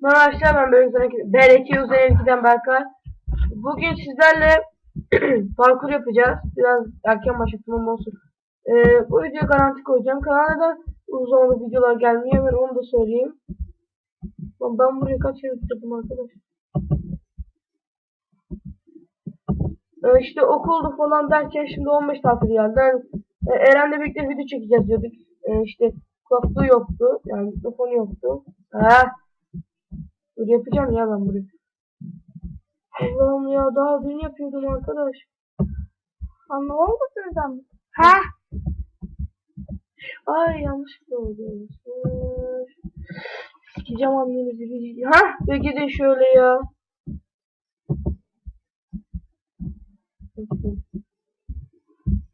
Merhaba arkadaşlar ben Berek Bereki Uzayevki'den Berkay. Bugün sizlerle parkur yapacağız. Biraz erken başlattım olsun. Ee, bu videoya garanti koyacağım. Kanala da uzun videolar gelmiyor. Ben onu da söyleyeyim. Lan ben buraya kaç yıl bitirdim arkadaş. Ee, işte okuldu falan derken şimdi 15 tatil geldi. Yani, e, Eren'le birlikte video çekeceğiz diyorduk. Ee, işte kulaklığı yoktu. Yani mikrofonu yoktu. Ha. Dur yapacağım ya ben burayı. Allah'ım ya daha dün yapıyordum arkadaş. Anlamam mısınız Ha? Ay yanlışlıkla oldu. yanlış. Sikeceğim annenizi bir. Ha? Ve gidin şöyle ya.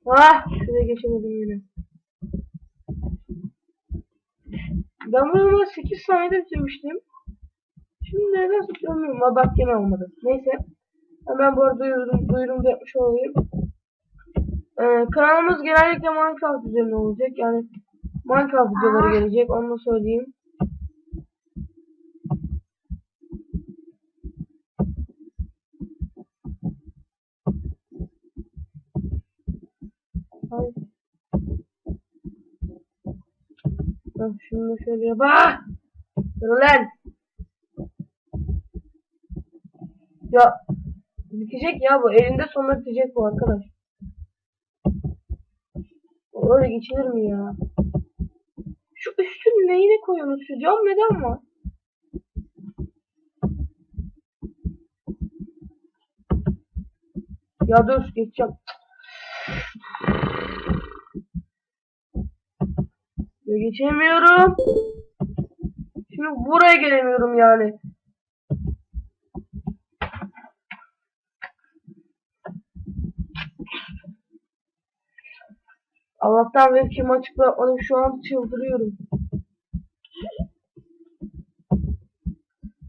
Ha? Şuraya geçemedim yine. Ben bunu 8 saniyede bitirmiştim. Şimdi neden tutulamıyorum? Ha bak gene olmadı. Neyse. Hemen bu arada duyurum, duyurum yapmış olayım. Ee, kanalımız genellikle Minecraft üzerine olacak. Yani Minecraft videoları gelecek. Onu da söyleyeyim. Ay. Bak şunu şöyle yap. Ah! Dur lan. Ya bitecek ya bu. Elinde sonunda bitecek bu arkadaş. Öyle geçilir mi ya? Şu üstün neyine koyuyorsunuz? Şu cam neden var? Ya dur geçeceğim. Ya geçemiyorum. Şimdi buraya gelemiyorum yani. Allah'tan webcam açık bırakmadım. Şu an çıldırıyorum.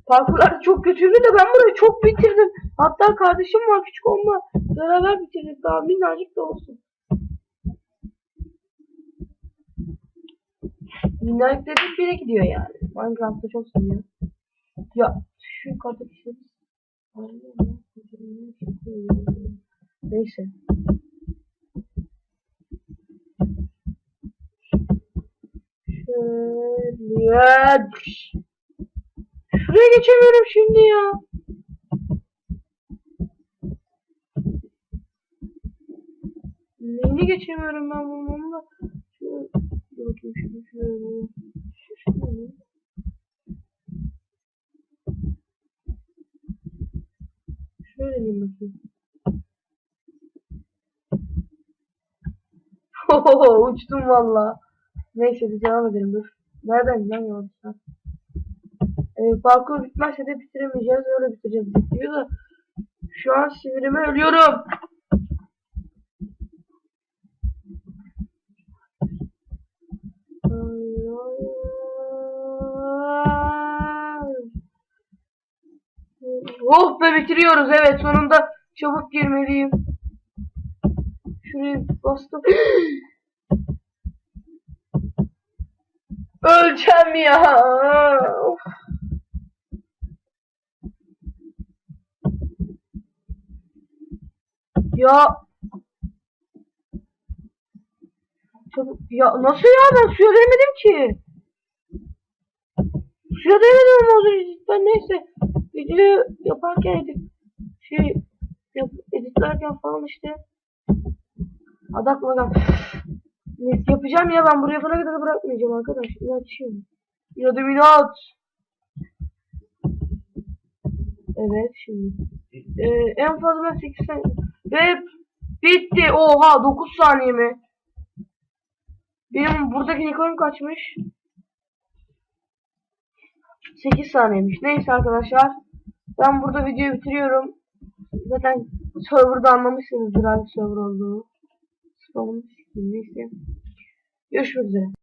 Parkurlar çok kötüydü de ben burayı çok bitirdim. Hatta kardeşim var küçük onunla beraber bitirdik. Daha minnacık da olsun. Minnacık dedik bire gidiyor yani. Minecraft'ı çok seviyor. Ya şu kartdaki şey... Neyse. Şöyle. Şuraya geçemiyorum şimdi ya. Neyini geçemiyorum ben bunu onu da. Şöyle. Bakayım şunu şöyle. Şöyle. Şöyle diyeyim bakayım. Oho uçtum valla. Neyse biz devam edelim dur. Nereden lan yolculuk? Ee, parkur bitmezse de bitiremeyeceğiz. Öyle bitireceğiz diyor da. Şu an sinirime ölüyorum. Oh be bitiriyoruz evet sonunda çabuk girmeliyim. Şuraya bastım. Öleceğim ya. Of. Ya. Ya nasıl ya ben suya değmedim ki. Suya değmedim ama ben neyse. Video yaparken edit şey yap, editlerken falan işte. Hadi yapacağım ya ben buraya falan kadar bırakmayacağım arkadaş. İnatçıyım. İnadım inat. Evet şimdi. Ee, en fazla ben 8 saniye. Ve bitti. Oha 9 saniye mi? Benim buradaki Nikon'um kaçmış? 8 saniyemiş. Neyse arkadaşlar. Ben burada videoyu bitiriyorum. Zaten serverda anlamışsınızdır hangi server olduğunu. Spamını sikeyim neyse. Görüşmek üzere.